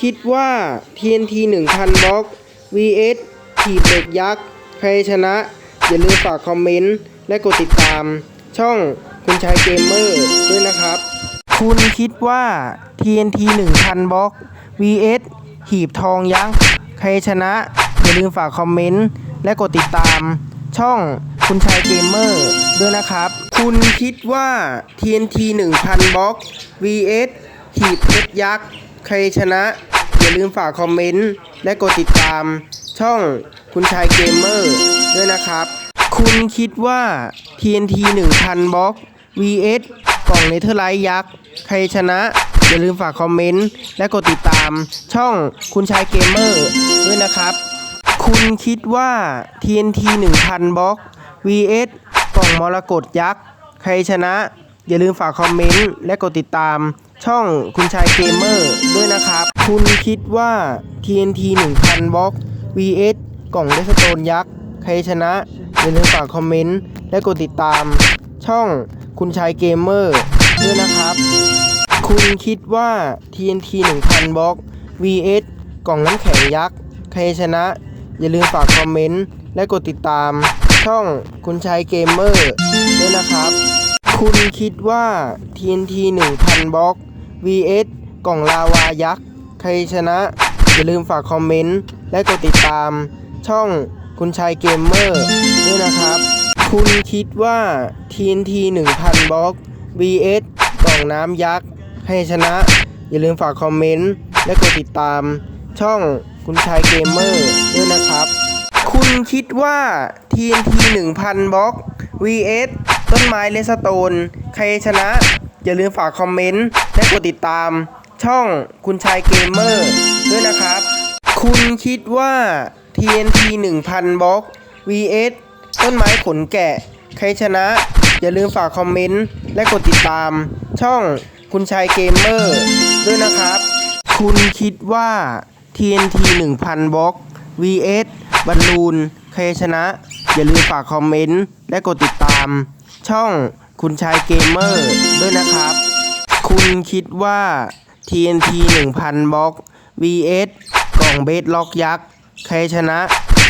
คิดว่า TNT 1000 บล็อก vs ถีบเหล็กยักษ์ ใครชนะ อย่าลืมฝากคอมเมนต์ และกดติดตาม ช่องคุณชายเกมเมอร์ด้วยนะครับ คุณคิดว่า TNT 1000 บล็อก vs หีบทองยักษ์ ใครชนะ อย่าลืมฝากคอมเมนต์ และกดติดตาม ช่องคุณชายเกมเมอร์ด้วยนะครับ คุณคิดว่า TNT 1000 บล็อก vs หีบเพชรยักษ์ ใครชนะ อย่าลืมฝากคอมเมนต์ และกดติดตาม ช่องคุณชายเกมเมอร์ด้วยนะครับ คุณคิดว่า TNT 1000บล็อก vs กล่องเนเธอร์ไลท์ยักษ์ ใครชนะ อย่าลืมฝากคอมเมนต์ และกดติดตาม ช่องคุณชายเกมเมอร์ด้วยนะครับ คุณคิดว่า TNT 1000บล็อก vs กล่องมรกตยักษ์ ใครชนะ อย่าลืมฝากคอมเมนต์ และกดติดตาม ช่องคุณชายเกมเมอร์ด้วยนะครับ คุณคิดว่า TNT 1000บล็อก vs กล่องเลสโตนยักษ์ ใครชนะ อย่าลืมฝากคอมเมนต์ และกดติดตาม ช่องคุณชายเกมเมอร์ด้วยนะครับ คุณคิดว่า TNT 1000บล็อก vs กล่องน้ำแข็งยักษ์ ใครชนะ อย่าลืมฝากคอมเมนต์ และกดติดตาม ช่องคุณชายเกมเมอร์ด้วยนะครับ คุณคิดว่า TNT 1000บล็อก vs กล่องลาวายักษ์ ใครชนะ อย่าลืมฝากคอมเมนต์ และกดติดตาม ช่องคุณชายเกมเมอร์ด้วยนะครับ คุณคิดว่า TNT 1000บล็อก vs กล่องน้ำยักษ์ให้ชนะ อย่าลืมฝากคอมเมนต์ และกดติดตาม ช่องคุณชายเกมเมอร์ด้วยนะครับ คุณคิดว่า TNT 1000บล็อก vs ต้นไม้เลสโตน ใครชนะ อย่าลืมฝากคอมเมนต์และกดติดตาม ช่องคุณชายเกมเมอร์ด้วยนะครับ คุณคิดว่า TNT 1000บล็อก vs ต้นไม้ขนแกะ ใครชนะ อย่าลืมฝากคอมเมนต์และกดติดตาม ช่องคุณชายเกมเมอร์ด้วยนะครับ คุณคิดว่า TNT 1000บล็อก vs บอลลูนใครชนะ อย่าลืมฝากคอมเมนต์และกดติดตาม ช่อง คุณชายเกมเมอร์ด้วยนะครับ คุณคิดว่า TNT 1000 บล็อก vs กล่องเบสล็อกยักษ์ ใครชนะ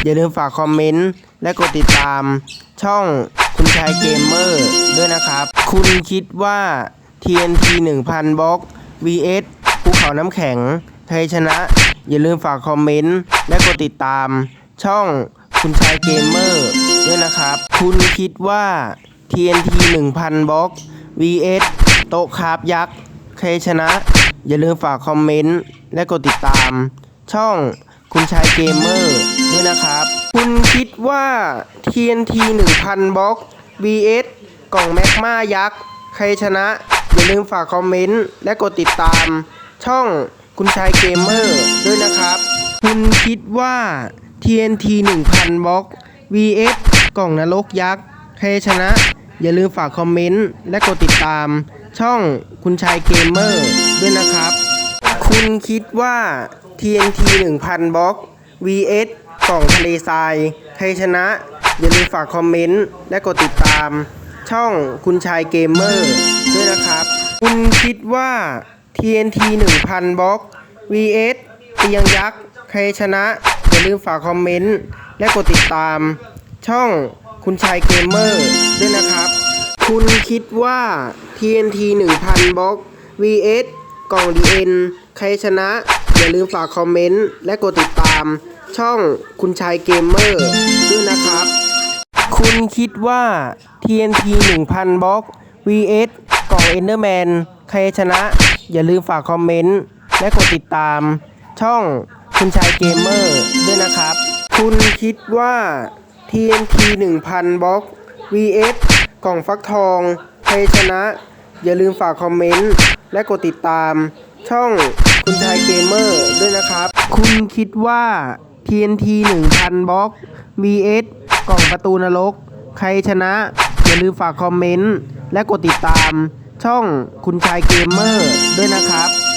อย่าลืมฝากคอมเมนต์ และกดติดตาม ช่องคุณชายเกมเมอร์ด้วยนะครับ คุณคิดว่า TNT 1000 บล็อก vs ภูเขาน้ำแข็ง ใครชนะ อย่าลืมฝากคอมเมนต์ และกดติดตาม ช่องคุณชายเกมเมอร์ด้วยนะครับ คุณคิดว่า TNT 1000 บล็อก vs โต๊ะคราฟยักษ์ใครชนะ อย่าลืมฝากคอมเมนต์ และกดติดตาม ช่องคุณชายเกมเมอร์ด้วยนะครับ คุณคิดว่า TNT 1000 บล็อก vs กล่องแมกมายักษ์ใครชนะ อย่าลืมฝากคอมเมนต์ และกดติดตาม ช่องคุณชายเกมเมอร์ด้วยนะครับ คุณคิดว่า TNT 1000 บล็อก vs กล่องนรกยักษ์ใครชนะ อย่าลืมฝากคอมเมนต์ และกดติดตาม ช่องคุณชายเกมเมอร์ด้วยนะครับ คุณคิดว่า TNT 1000 บล็อก vs กล่องทะเลทรายใครชนะ อย่าลืมฝากคอมเมนต์ และกดติดตาม ช่องคุณชายเกมเมอร์ด้วยนะครับ คุณคิดว่า TNT 1000 บล็อก vs เตียงยักษ์ใครชนะ อย่าลืมฝากคอมเมนต์ และกดติดตาม ช่อง คุณชายเกมเมอร์ด้วยนะครับ คุณคิดว่า TNT 1000บล็อก vs กล่อง DN ใครชนะ อย่าลืมฝากคอมเมนต์ และกดติดตาม ช่องคุณชายเกมเมอร์ด้วยนะครับ คุณคิดว่า TNT 1000บล็อก vs กล่อง Enderman ใครชนะ อย่าลืมฝากคอมเมนต์ และกดติดตาม ช่องคุณชายเกมเมอร์ด้วยนะครับ คุณคิดว่า TNT 1000 บล็อก vs กล่องฟักทองใครชนะ อย่าลืมฝากคอมเมนต์ และกดติดตาม ช่องคุณชายเกมเมอร์ด้วยนะครับ คุณคิดว่า TNT 1000 บล็อก vs กล่องประตูนรก ใครชนะ อย่าลืมฝากคอมเมนต์ และกดติดตาม ช่องคุณชายเกมเมอร์ด้วยนะครับ